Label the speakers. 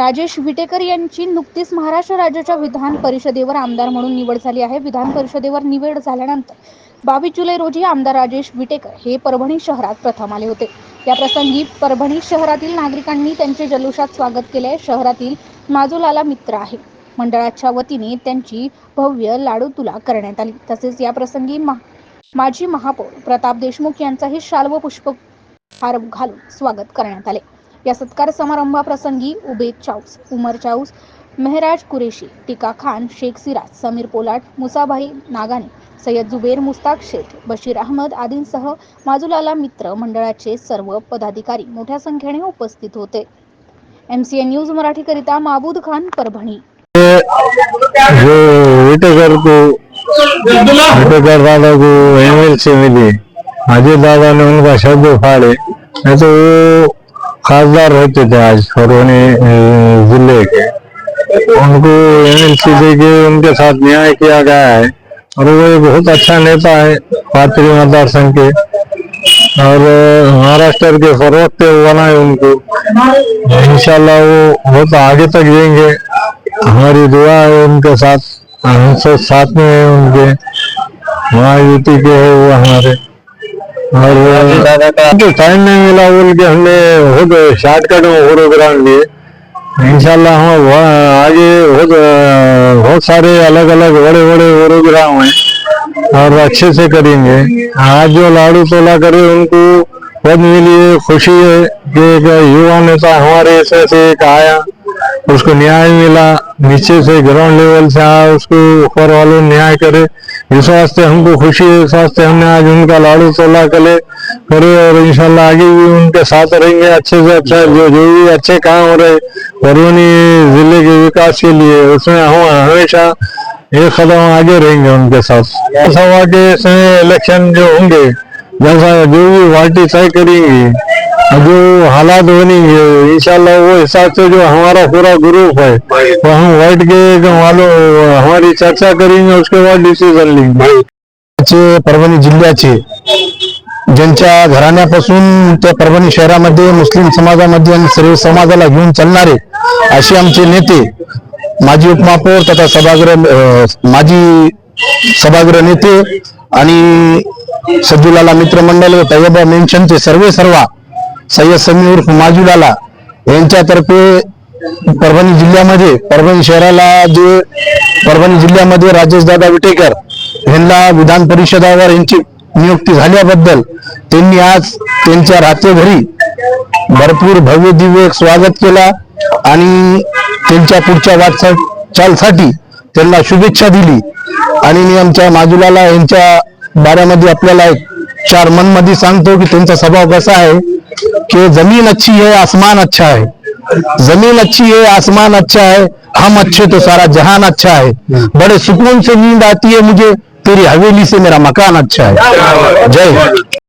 Speaker 1: राजेश विटेकर यांची नुकतीच महाराष्ट्र राज्याच्या विधान परिषदेवर आमदार म्हणून निवड झाली आहे. विधान परिषदेवर निवड झाल्यानंतर बावीस जुलै रोजी आमदार राजेश विटेकर हे परभणी शहरात प्रथम आले होते. या प्रसंगी परभणी शहरातील नागरिकांनी त्यांचे जल्लोषात स्वागत केले. शहरातील माजोलाला मित्र आहे. मंडळाच्या वतीने त्यांची भव्य लाडू तुला करण्यात आली. तसेच या प्रसंगी मा माजी महापौर प्रताप देशमुख यांचाही शाल व पुष्पहार घालून स्वागत करण्यात आले. या सत्कार समारंभाप्रसंगी उबेद चाऊस उमर चाऊस मेहराज कुरेशी टिका खान शेख सिराज समीर पोलाट मुसाभाई नागाने सय्यद जुबेर मुस्ताक शेख बशीर अहमद आदींसह माजुलाला मित्र मंडळाचे सर्व पदाधिकारी मोठ्या संख्येने उपस्थित होते. एम सी एन न्यूज मराठीकरिता माबूद खान परभणी.
Speaker 2: जो दादा अजय दादा ने उनका शब्द फाड़े तो खासदार होते थे आज परभनी अ, जिले के. उनको एमएलसी के उनके साथ न्याय किया गया है। और वो बहुत अच्छा नेता है पात्री मतदार संघ के। और महाराष्ट्र के फरोख्त बनाए उनको। इंशाल्लाह वो बहुत आगे तक जाएंगे। हमारी दुआ है उनके साथ हम सब साथ में हैं उनके। महायुति के है वो हमारे। और टाइम नहीं मिला बोल के हमने बहुत शॉर्टकट में प्रोग्राम लिए इंशाल्लाह हम वहाँ आगे बहुत बहुत सारे अलग अलग बड़े बड़े प्रोग्राम हैं और अच्छे से करेंगे आज जो लाड़ू तोला करे उनको पद मिली है खुशी है कि एक युवा नेता हमारे ऐसे से एक आया उसको न्याय मिला नीचे से ग्राउंड लेवल से आया उसको ऊपर वालों न्याय करे। इस वास्ते हमको खुशी है इस वास्ते हमने आज उनका लाड़ू तोला करे करे और इंशाल्लाह आगे भी उनके साथ रहेंगे अच्छे से अच्छा जो जो भी अच्छे काम हो रहे बरौनी जिले के विकास के लिए उसमें हम हमेशा एक कदम आगे रहेंगे उनके साथ। सभा के इसमें इलेक्शन जो होंगे जैसा जो भी पार्टी तय करेंगी जो हालात बनेंगे इंशाल्लाह वो हिसाब से जो हमारा पूरा ग्रुप है वो हम वाइट के मालूम हमारी चर्चा करेंगे उसके बाद डिसीजन लेंगे।
Speaker 3: परभणी जिल्ह्याचे ज्यांच्या घराण्यापासून त्या परभणी शहरामध्ये मुस्लिम समाजामध्ये आणि सर्व समाजाला घेऊन चालणारे असे आमचे नेते माजी उपमहापौर तथा सभागृह माजी सभागृह नेते आणि सज्जुलाला मित्रमंडळ व तय्यबा मेन्शनचे सर्वे सर्वा सय्यद समी उर्फ माजुलाला यांच्यातर्फे परभणी जिल्ह्यामध्ये परभणी शहराला जे परभणी जिल्ह्यामध्ये राजेशदादा विटेकर यांना विधान परिषदावर यांची नियुक्ती झाल्याबद्दल त्यांनी आज त्यांच्या राहते घरी भरपूर भव्य दिव्य स्वागत केला आणि त्यांच्या पुढच्या वाटचालसाठी त्यांना शुभेच्छा दिली. आणि मी आमच्या माजुलाला यांच्या बाऱ्यामध्ये आपल्याला एक चार मनमध्ये सांगतो की त्यांचा स्वभाव कसा आहे. कि जमीन अच्छी है आसमान अच्छा है। जमीन अच्छी है आसमान अच्छा है हम अच्छे तो सारा जहान अच्छा है। बड़े सुकून से नींद आती है मुझे तेरी हवेली से मेरा मकान अच्छा है। जय।